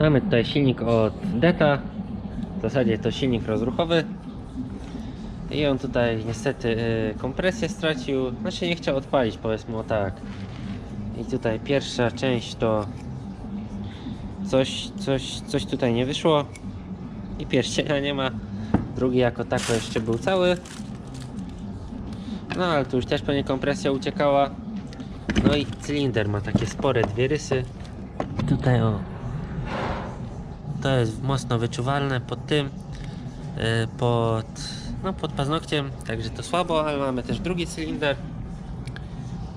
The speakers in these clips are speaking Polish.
Mamy tutaj silnik od Deta. W zasadzie to silnik rozruchowy. I on tutaj niestety y, kompresję stracił. Znaczy nie chciał odpalić, powiedzmy o tak. I tutaj pierwsza część to coś, coś, coś tutaj nie wyszło. I pierścienia nie ma. Drugi jako tako jeszcze był cały. No ale tu już też pewnie kompresja uciekała. No i cylinder ma takie spore dwie rysy. Tutaj o. To jest mocno wyczuwalne pod tym. yy, Pod, no, pod paznokciem, także to słabo, ale mamy też drugi cylinder.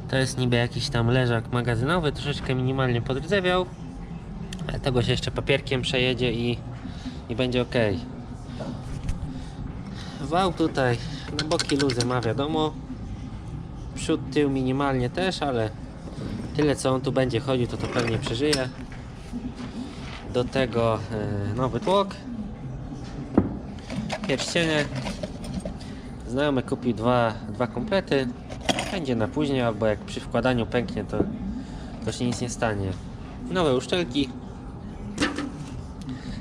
To jest niby jakiś tam leżak magazynowy, troszeczkę minimalnie podrdzewiał. Ale tego się jeszcze papierkiem przejedzie i, i będzie ok. Wał tutaj na boki luzy ma wiadomo. Przód, tył minimalnie też, ale tyle co on tu będzie chodził, to to pewnie przeżyje. Do tego e, nowy tłok. Pierścienie. Znajomy kupił dwa, dwa komplety. Będzie na później, albo jak przy wkładaniu pęknie, to, to się nic nie stanie. Nowe uszczelki.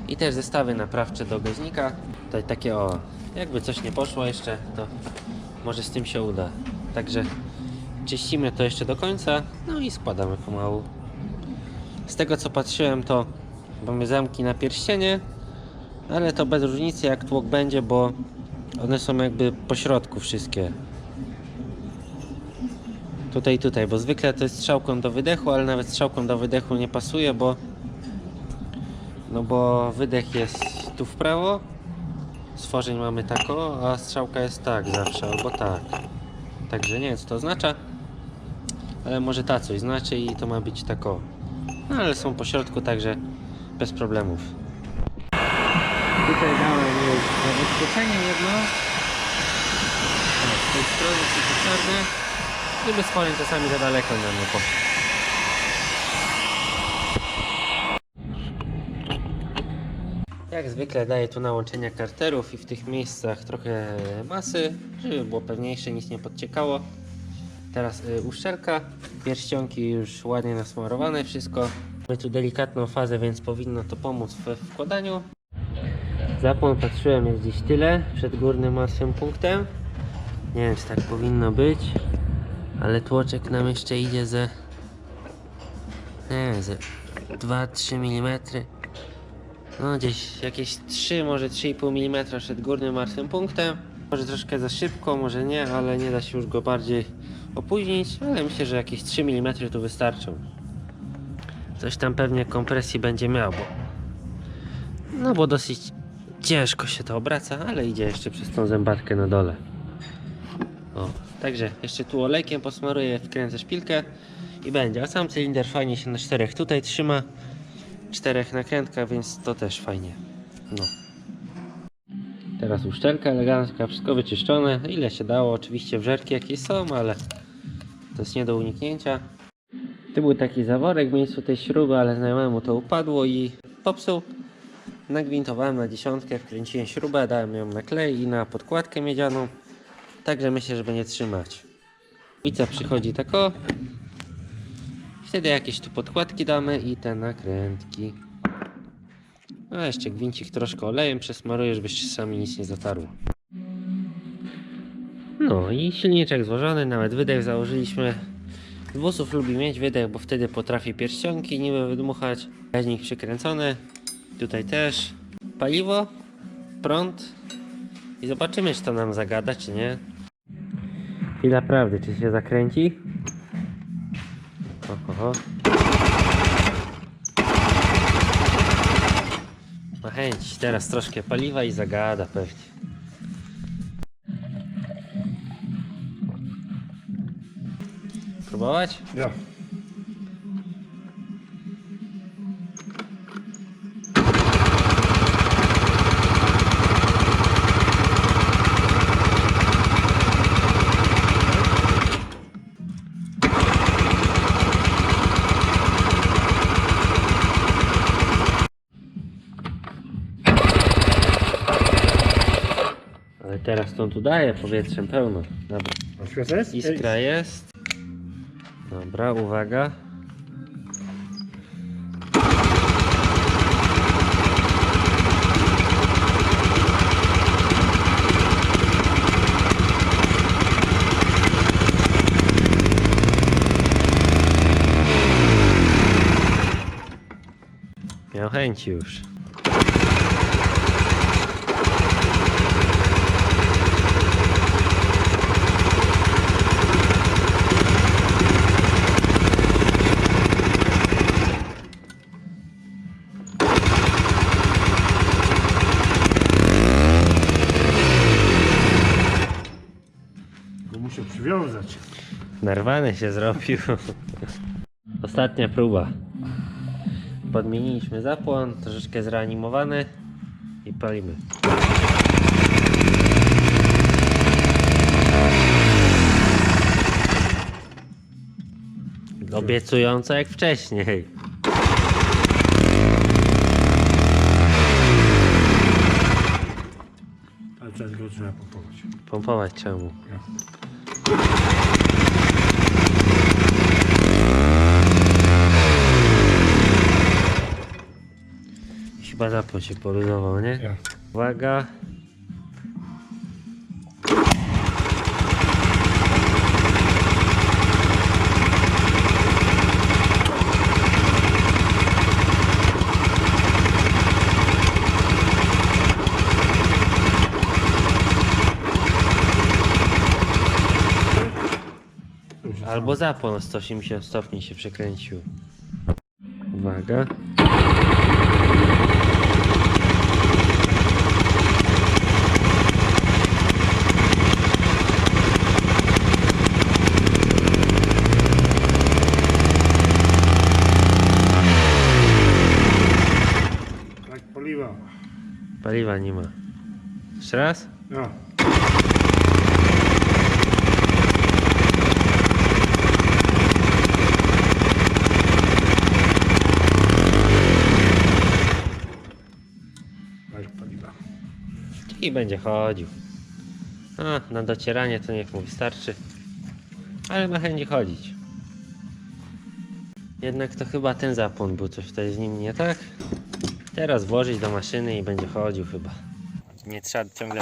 I też zestawy naprawcze do gaźnika. Tutaj takie o, jakby coś nie poszło jeszcze, to może z tym się uda. Także czyścimy to jeszcze do końca, no i składamy pomału. Z tego co patrzyłem to mamy zamki na pierścienie, ale to bez różnicy jak tłok będzie, bo one są jakby po środku wszystkie. Tutaj, tutaj, bo zwykle to jest strzałką do wydechu, ale nawet strzałką do wydechu nie pasuje, bo no bo wydech jest tu w prawo, stworzeń mamy tako, a strzałka jest tak zawsze, albo tak. Także nie wiem co to oznacza, ale może ta coś znaczy i to ma być tako. No ale są po środku, także bez problemów. Tutaj dałem już zabezpieczenie jedno. O, z tej strony czy czarne, żeby stworzeń czasami za daleko nam nie poszło. Jak zwykle daję tu nałączenia karterów i w tych miejscach trochę masy, żeby było pewniejsze, nic nie podciekało. Teraz y, uszczelka, pierścionki już ładnie nasmarowane, wszystko. Mamy tu delikatną fazę, więc powinno to pomóc we wkładaniu. Zapłon patrzyłem jest gdzieś tyle, przed górnym martwym punktem. Nie wiem czy tak powinno być, ale tłoczek nam jeszcze idzie ze... Nie wiem, ze 2-3 mm. No gdzieś jakieś 3, może 3,5 mm przed górnym martwym punktem. Może troszkę za szybko, może nie, ale nie da się już go bardziej opóźnić, ale myślę, że jakieś 3 mm tu wystarczą. Coś tam pewnie kompresji będzie miał, bo no bo dosyć ciężko się to obraca, ale idzie jeszcze przez tą zębatkę na dole. O, także jeszcze tu olejkiem posmaruję, wkręcę szpilkę i będzie. A sam cylinder fajnie się na czterech tutaj trzyma. Czterech nakrętkach, więc to też fajnie. No. Teraz uszczelka elegancka, wszystko wyczyszczone. Ile się dało, oczywiście wżerki jakieś są, ale to jest nie do uniknięcia. Tu był taki zaworek w miejscu tej śruby, ale znajomemu to upadło i popsuł. Nagwintowałem na dziesiątkę, wkręciłem śrubę, dałem ją na klej i na podkładkę miedzianą. Także myślę, że będzie trzymać. Pica przychodzi tak o. Wtedy jakieś tu podkładki damy i te nakrętki. A jeszcze gwincik troszkę olejem przesmaruję, żeby się sami nic nie zatarło. No i silniczek złożony, nawet wydech założyliśmy. Włosów lubi mieć wydech, bo wtedy potrafi pierścionki niby wydmuchać. Gaźnik przykręcony. Tutaj też. Paliwo, prąd. I zobaczymy, czy to nam zagada, czy nie. Chwila prawdy, czy się zakręci? Oho. Ma chęć. Teraz troszkę paliwa i zagada pewnie. Próbować? Ja. Ale teraz to tu daje powietrzem pełno. Dobra. A świeca jest? Iskra jest. Dobra, uwaga. Miał chęci już. Przywiązać. Narwany się zrobił. Ostatnia próba. Podmieniliśmy zapłon, troszeczkę zreanimowany i palimy. Obiecująco jak wcześniej. Ale teraz go trzeba pompować. Pompować czemu? Ja. Chyba zapłon się poluzował, nie? Uwaga. Albo zapłon o 180 stopni się przekręcił. Uwaga. Tak paliwa. Paliwa nie ma. Jeszcze raz? Ja. Tak paliwa. I będzie chodził. A, na docieranie to niech mu wystarczy. Ale ma chęci chodzić. Jednak to chyba ten zapłon był coś tutaj z nim nie tak. Teraz włożyć do maszyny i będzie chodził chyba. Nie trzeba ciągle.